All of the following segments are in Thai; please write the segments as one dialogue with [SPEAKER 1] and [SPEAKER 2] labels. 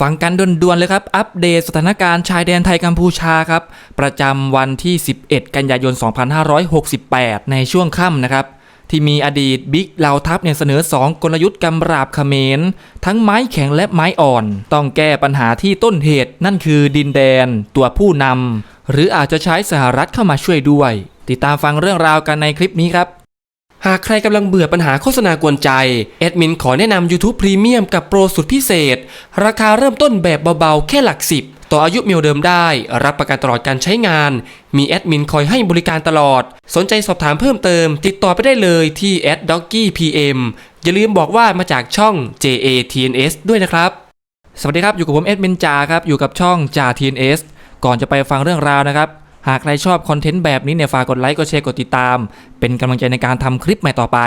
[SPEAKER 1] ฟังกันด่วนๆเลยครับ อัปเดตสถานการณ์ชายแดนไทยกัมพูชาครับ ประจำวันที่ 11 กันยายน 2568 ในช่วงค่ำนะครับ ที่มีอดีตบิ๊กเหล่าทัพเนี่ยเสนอ 2 กลยุทธ์กำราบเขมร ทั้งไม้แข็งและไม้อ่อน ต้องแก้ปัญหาที่ต้นเหตุนั่นคือดินแดน ตัวผู้นำหรืออาจจะใช้สหรัฐเข้ามาช่วยด้วย ติดตามฟังเรื่องราวกันในคลิปนี้ครับ
[SPEAKER 2] หากใครกำลังเบื่อปัญหาโฆษณากวนใจ แอดมินขอแนะนำ YouTube Premium กับโปรสุดพิเศษ ราคาเริ่มต้นแบบเบาๆ แค่หลักสิบ ต่ออายุเมลเดิมได้ รับประกันตลอดการใช้งาน มีแอดมินคอยให้บริการตลอด สนใจสอบถามเพิ่มเติม ติดต่อไปได้เลยที่ a d d o g g y PM อย่าลืมบอกว่ามาจากช่อง JATNS ด้วยนะครับ
[SPEAKER 1] สวัสดีครับ อยู่กับผมเอ็ดมินจาครับ อยู่กับช่องจา TNS ก่อนจะไปฟังเรื่องราวนะครับ หากใครชอบคอนเทนต์แบบนี้เนี่ยฝากกดไลค์กดแชร์กดติดตาม เป็นกำลังใจในการทำคลิปใหม่ต่อไป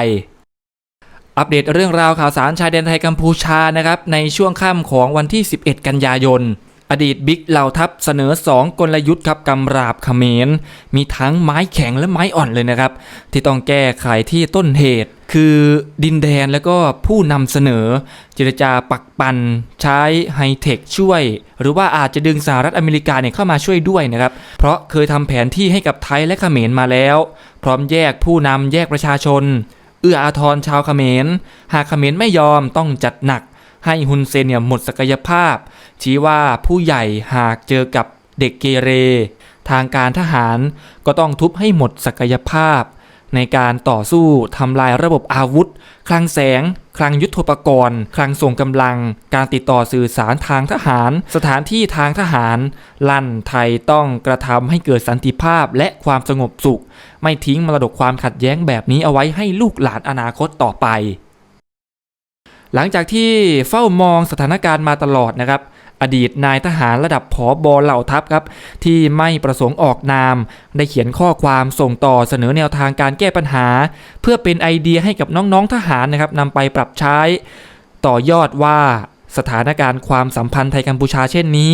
[SPEAKER 1] อัปเดตเรื่องราวข่าวสารชายแดนไทยกัมพูชานะครับในช่วงค่ำของวันที่ 11 กันยายน อดีตบิ๊กเหล่าทัพเสนอ 2 กลยุทธ์ครับกำราบเขมร มีทั้งไม้แข็งและไม้อ่อนเลยนะครับ ที่ต้องแก้ไขที่ต้นเหตุ คือดินแดนแล้วก็ผู้นำเสนอ เจรจาปักปันใช้ไฮเทคช่วย หรือว่าอาจจะดึงสหรัฐอเมริกาเนี่ยเข้ามาช่วยด้วยนะครับ เพราะเคยทำแผนที่ให้กับไทยและเขมรมาแล้ว พร้อมแยกผู้นำแยกประชาชน เอื้ออาทรชาวเขมร หากเขมรไม่ยอมต้องจัดหนัก ให้ฮุนเซนเนี่ยหมดศักยภาพ ชี้ว่าผู้ใหญ่หากเจอกับเด็กเกเร ทางการทหารก็ต้องทุบให้หมดศักยภาพ ในการต่อสู้ทำลายระบบอาวุธ คลังแสง คลังยุทธปกรณ์ คลังส่งกำลัง การติดต่อสื่อสารทางทหาร สถานที่ทางทหาร ลั่นไทยต้องกระทำให้เกิดสันติภาพและความสงบสุข ไม่ทิ้งมรดกความขัดแย้งแบบนี้เอาไว้ให้ลูกหลานอนาคตต่อไป หลังจากที่เฝ้ามองสถานการณ์มาตลอดนะครับ อดีตนายทหารระดับผอบอเหล่าทัพครับ ที่ไม่ประสงค์ออกนาม ได้เขียนข้อความส่งต่อเสนอแนวทางการแก้ปัญหา เพื่อเป็นไอเดียให้กับน้องๆทหารนะครับนำไปปรับใช้ ต่อยอดว่าสถานการณ์ความสัมพันธ์ไทยกัมพูชาเช่นนี้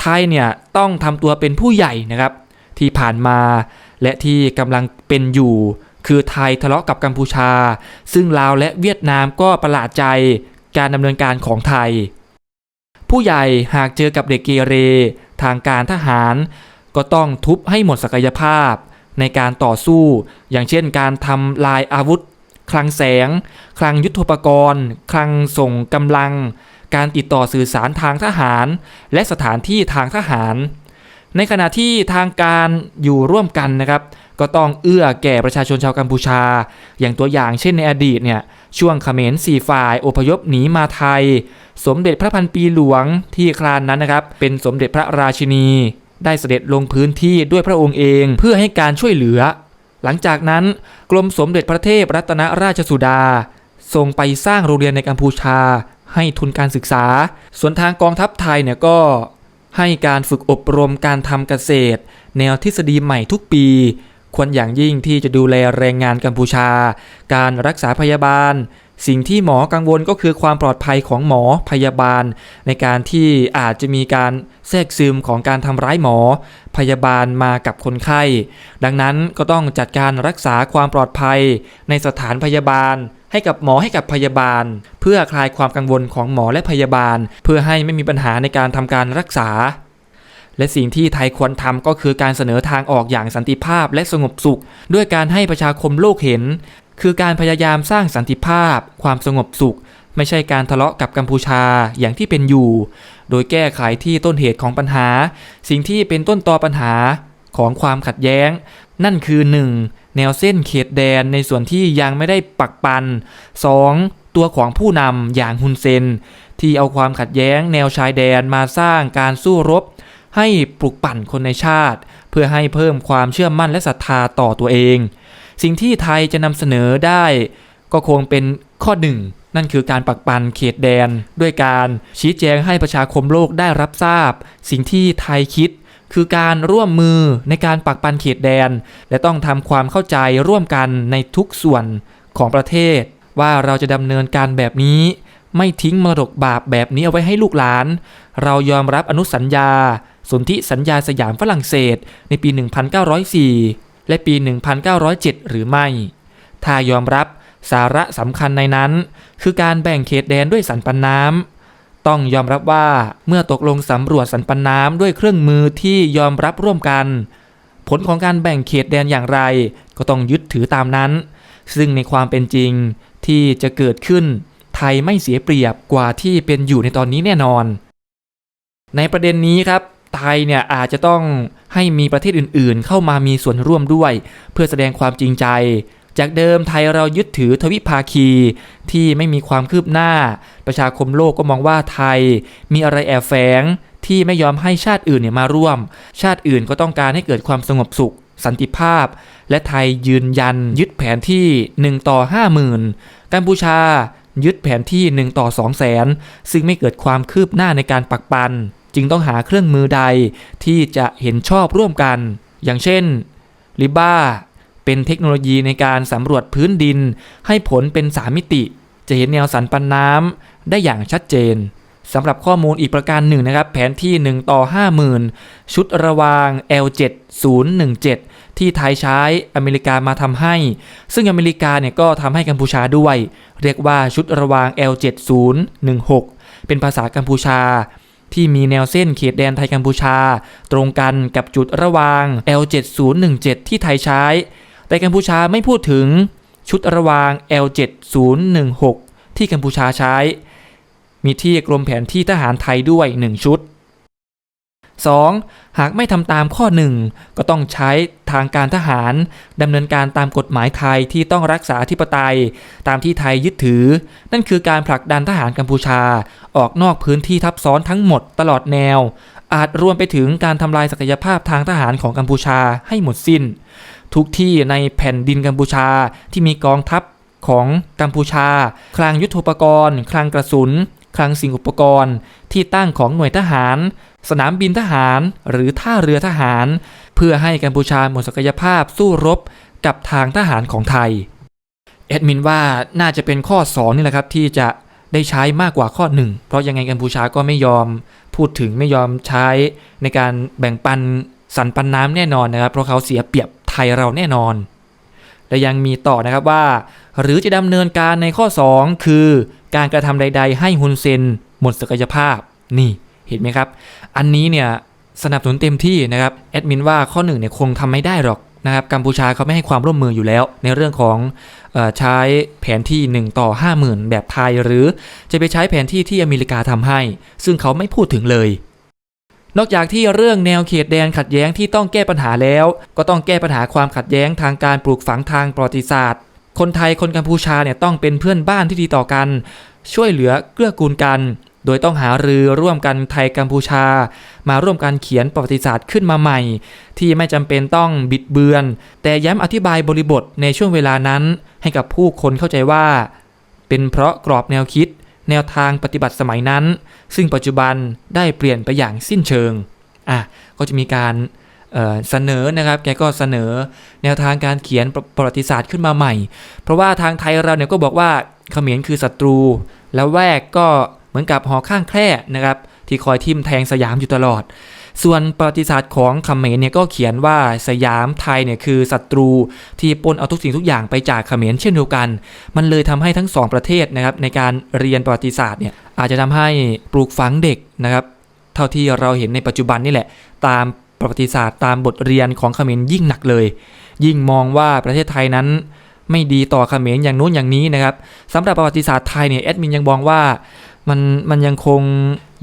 [SPEAKER 1] ไทยเนี่ยต้องทำตัวเป็นผู้ใหญ่นะครับ ที่ผ่านมาและที่กำลังเป็นอยู่ คือไทยทะเลาะกับกัมพูชา ซึ่งลาวและเวียดนามก็ประหลาดใจการดำเนินการของไทย ผู้ใหญ่หากเจอกับเด็กเกเร ทางการทหาร ก็ต้องทุบให้หมดศักยภาพ ในการต่อสู้ อย่างเช่นการทำลายอาวุธ คลังแสง คลังยุทโธปกรณ์ คลังส่งกำลัง การติดต่อสื่อสารทางทหาร และสถานที่ทางทหาร ในขณะที่ทางการอยู่ร่วมกันนะครับ ก็ต้องเอื้อแก่ประชาชนชาวกัมพูชา อย่างตัวอย่างเช่นในอดีตเนี่ยช่วงเขมรสี่ฝ่ายอพยพหนีมาไทย สมเด็จพระพันปีหลวงที่ครานนั้นนะครับ เป็นสมเด็จพระราชินี ได้เสด็จลงพื้นที่ด้วยพระองค์เองเพื่อให้การช่วยเหลือ หลังจากนั้นกรมสมเด็จพระเทพรัตนราชสุดาทรงไปสร้างโรงเรียนในกัมพูชา ให้ทุนการศึกษา ส่วนทางกองทัพไทยเนี่ยก็ ให้การฝึกอบรมการทำเกษตร แนวทฤษฎีใหม่ทุกปี ควรอย่างยิ่งที่จะดูแลแรงงานกัมพูชา การรักษาพยาบาล สิ่งที่หมอกังวลก็คือความปลอดภัยของหมอพยาบาล ในการที่อาจจะมีการแทรกซึมของการทำร้ายหมอ พยาบาลมากับคนไข้ ดังนั้นก็ต้องจัดการรักษาความปลอดภัยในสถานพยาบาล ให้กับหมอให้กับพยาบาล เพื่อคลายความกังวลของหมอและพยาบาล เพื่อให้ไม่มีปัญหาในการทำการรักษา และสิ่งที่ไทยควรทำก็คือการเสนอทางออกอย่างสันติภาพและสงบสุข ด้วยการให้ประชาคมโลกเห็น คือการพยายามสร้างสันติภาพ ความสงบสุข ไม่ใช่การทะเลาะกับกัมพูชาอย่างที่เป็นอยู่ โดยแก้ไขที่ต้นเหตุของปัญหา สิ่งที่เป็นต้นตอปัญหาของความขัดแย้ง นั่นคือ 1. แนวเส้นเขตแดนในส่วนที่ยังไม่ได้ปักปัน 2. ตัวของผู้นำอย่างฮุนเซน ที่เอาความขัดแย้งแนวชายแดนมาสร้างการสู้รบ ให้ปลุกปั่นคนในชาติ เพื่อให้เพิ่มความเชื่อมั่นและศรัทธาต่อตัวเอง สิ่งที่ไทยจะนำเสนอได้ ก็คงเป็นข้อหนึ่งนั่นคือการปักปันเขตแดน ด้วยการชี้แจงให้ประชาคมโลกได้รับทราบ สิ่งที่ไทยคิด คือการร่วมมือในการปักปันเขตแดน และต้องทำความเข้าใจร่วมกันในทุกส่วนของประเทศ ว่าเราจะดำเนินการแบบนี้ ไม่ทิ้งมรดกบาปแบบนี้เอาไว้ให้ลูกหลาน เรายอมรับอนุสัญญา สนธิสัญญาสยามฝรั่งเศส ในปี 1904 และปี 1907 หรือไม่ ถ้ายอมรับสาระสำคัญในนั้น คือการแบ่งเขตแดนด้วยสันปันน้ำ ต้องยอมรับว่าเมื่อตกลงสำรวจสันปันน้ำด้วยเครื่องมือที่ยอมรับร่วมกัน ผลของการแบ่งเขตแดนอย่างไร ก็ต้องยึดถือตามนั้น ซึ่งในความเป็นจริงที่จะเกิดขึ้น ไทยไม่เสียเปรียบกว่าที่เป็นอยู่ในตอนนี้แน่นอน ในประเด็นนี้ครับไทยเนี่ยอาจจะต้องให้มีประเทศอื่นๆ เข้ามามีส่วนร่วมด้วย เพื่อแสดงความจริงใจ จากเดิมไทยเรายึดถือทวิภาคีที่ไม่มีความคืบหน้า ประชาคมโลกก็มองว่าไทย มีอะไรแอบแฝงที่ไม่ยอมให้ชาติอื่นเนี่ยมาร่วม ชาติอื่นก็ต้องการให้เกิดความสงบสุข สันติภาพ และไทยยืนยัน ยึดแผนที่ 1 ต่อ 50,000กัมพูชายึดแผนที่ 1 ต่อ 2 0 0 0 0 0ซึ่งไม่เกิดความคืบหน้าในการปักปัน จึงต้องหาเครื่องมือใดที่จะเห็นชอบร่วมกัน อย่างเช่นลิบ้า เป็นเทคโนโลยีในการสำรวจพื้นดิน ให้ผลเป็น3มิติ จะเห็นแนวสันปันน้ำได้อย่างชัดเจนสำหรับข้อมูลอีกประการหนึ่งนะครับ แผนที่ 1 ต่อ 50,000 ชุดระวาง L7017 ที่ไทยใช้อเมริกามาทำให้ ซึ่งอเมริกาเนี่ยก็ทำให้กัมพูชาด้วย เรียกว่าชุดระวาง L7016 เป็นภาษากัมพูชา ที่มีแนวเส้นเขตแดนไทยกัมพูชา ตรงกันกับจุดระวาง L7017 ที่ไทยใช้ แต่กัมพูชาไม่พูดถึงชุดระวาง L7016 ที่กัมพูชาใช้ มีที่กรมแผนที่ทหารไทยด้วย 1 ชุด 2. หากไม่ทำตามข้อ 1 ก็ต้องใช้ทางการทหารดำเนินการตามกฎหมายไทยที่ต้องรักษาอธิปไตย ตามที่ไทยยึดถือ นั่นคือการผลักดันทหารกัมพูชา ออกนอกพื้นที่ทับซ้อนทั้งหมดตลอดแนว อาจรวมไปถึงการทำลายศักยภาพทางทหารของกัมพูชาให้หมดสิ้น ทุกที่ในแผ่นดินกัมพูชาที่มีกองทัพของกัมพูชา คลังยุทโธปกรณ์ คลังกระสุน คลังสิ่งอุปกรณ์ ที่ตั้งของหน่วยทหาร สนามบินทหาร หรือท่าเรือทหาร เพื่อให้กัมพูชาหมดศักยภาพสู้รบกับทางทหารของไทย แอดมินว่าน่าจะเป็นข้อ 2 นี่แหละครับที่จะได้ใช้มากกว่าข้อ 1 เพราะยังไงกัมพูชาก็ไม่ยอม พูดถึงไม่ยอมใช้ในการแบ่งปันสันปันน้ำแน่นอนนะครับ เพราะเขาเสียเปรียบ ทยเราแน่นอน และยังมีต่อนะครับว่า หรือจะดำเนินการในข้อ 2 คือการกระทำใด ๆ ให้ฮุนเซนหมดศักยภาพนี่เห็นไหมครับ อันนี้เนี่ยสนับสนุนเต็มที่นะครับแอดมินว่าข้อหนึ่งเนี่ยคงทำไม่ได้หรอกนะครับกัมพูชาเขาไม่ให้ความร่วมมืออยู่แล้ว ในเรื่องของออใช้แผนที่ 1 ต่อ 50,000 แบบไทย หรือจะไปใช้แผนที่ที่อเมริกาทำให้ ซึ่งเขาไม่พูดถึงเลย นอกจากที่เรื่องแนวเขตแดนขัดแย้งที่ต้องแก้ปัญหาแล้ว ก็ต้องแก้ปัญหาความขัดแย้งทางการปลูกฝังทางประวัติศาสตร์ คนไทยคนกัมพูชาเนี่ยต้องเป็นเพื่อนบ้านที่ดีต่อกัน ช่วยเหลือเกื้อกูลกัน โดยต้องหารือร่วมกันไทยกัมพูชา มาร่วมกันเขียนประวัติศาสตร์ขึ้นมาใหม่ ที่ไม่จำเป็นต้องบิดเบือน แต่ย้ำอธิบายบริบทในช่วงเวลานั้น ให้กับผู้คนเข้าใจว่า เป็นเพราะกรอบแนวคิด แนวทางปฏิบัติสมัยนั้น ซึ่งปัจจุบันได้เปลี่ยนไปอย่างสิ้นเชิงอะก็จะมีการเเสนอนะครับแกก็เสนอแนวทางการเขียนประประวัติศาสตร์ขึ้นมาใหม่ เพราะว่าทางไทยเราเนี่ยก็บอกว่าเขมรคือศัตรู แล้วแวกก็เหมือนกับหอข้างแคร่นะครับที่คอยทิ่มแทงสยามอยู่ตลอด ส่วนประวัติศาสตร์ของเขมรเนี่ยก็เขียนว่าสยามไทยเนี่ยคือศัตรูที่ปนเอาทุกสิ่งทุกอย่างไปจากเขมรเช่นเดียวกัน มันเลยทำให้ทั้งสองประเทศนะครับในการเรียนประวัติศาสตร์เนี่ยอาจจะทำให้ปลูกฝังเด็กนะครับ เท่าที่เราเห็นในปัจจุบันนี่แหละ ตามประวัติศาสตร์ตามบทเรียนของเขมรยิ่งหนักเลย ยิ่งมองว่าประเทศไทยนั้นไม่ดีต่อเขมรอย่างนู้นอย่างนี้นะครับสำหรับประวัติศาสตร์ไทยเนี่ยแอดมินยังมองว่ามันมันยังคง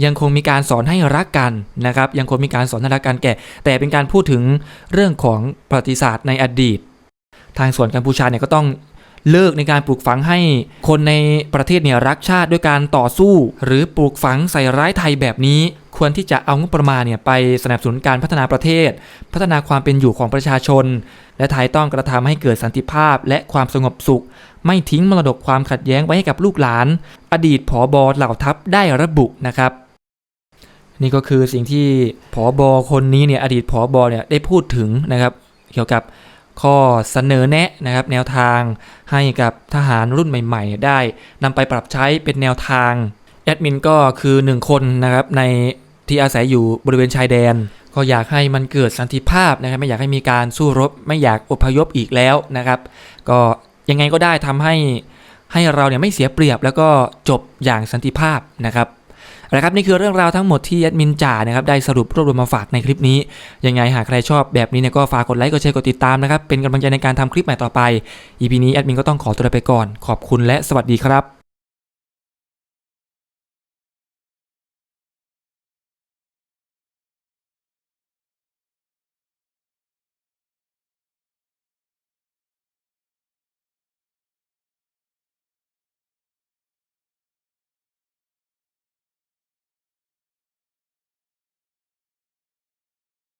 [SPEAKER 1] ยังคงมีการสอนให้รักกันนะครับ ยังคงมีการสอนให้รักกันแก่ แต่เป็นการพูดถึงเรื่องของประวัติศาสตร์ในอดีต ทางส่วนกัมพูชาเนี่ยก็ต้องเลิกในการปลูกฝังให้คนในประเทศเนี่ยรักชาติด้วยการต่อสู้ หรือปลูกฝังใส่ร้ายไทยแบบนี้ ควรที่จะเอางบประมาณเนี่ยไปสนับสนุนการพัฒนาประเทศ พัฒนาความเป็นอยู่ของประชาชน และไทยต้องกระทำให้เกิดสันติภาพและความสงบสุข ไม่ทิ้งมรดกความขัดแย้งไว้ให้กับลูกหลาน อดีตผอบอเหล่าทัพได้ระบุนะครับ นี่ก็คือสิ่งที่ผอบอคนนี้เนี่ยอดีตผอบอเนี่ยได้พูดถึงนะครับ เกี่ยวกับข้อเสนอแนะนะครับแนวทางให้กับทหารรุ่นใหม่ ๆ ได้นำไปปรับใช้เป็นแนวทางแอดมินก็คือหนึ่งคนนะครับในที่อาศัยอยู่บริเวณชายแดน ก็อยากให้มันเกิดสันติภาพนะครับ ไม่อยากให้มีการสู้รบ ไม่อยากอพยพอีกแล้วนะครับ ก็ยังไงก็ได้ทำให้ให้เราเนี่ยไม่เสียเปรียบแล้วก็จบอย่างสันติภาพนะครับ นะครับนี่คือเรื่องราวทั้งหมดที่แอดมินจ่านะครับได้สรุปรวบรวมมาฝากในคลิปนี้ ยังไงหากใครชอบแบบนี้เนี่ยก็ฝากกดไลค์กดแชร์กดติดตามนะครับเป็นกำลังใจในการทำคลิปใหม่ต่อไป EP นี้แอดมินก็ต้องขอตัวไปก่อน ขอบคุณและสวัสดีครับ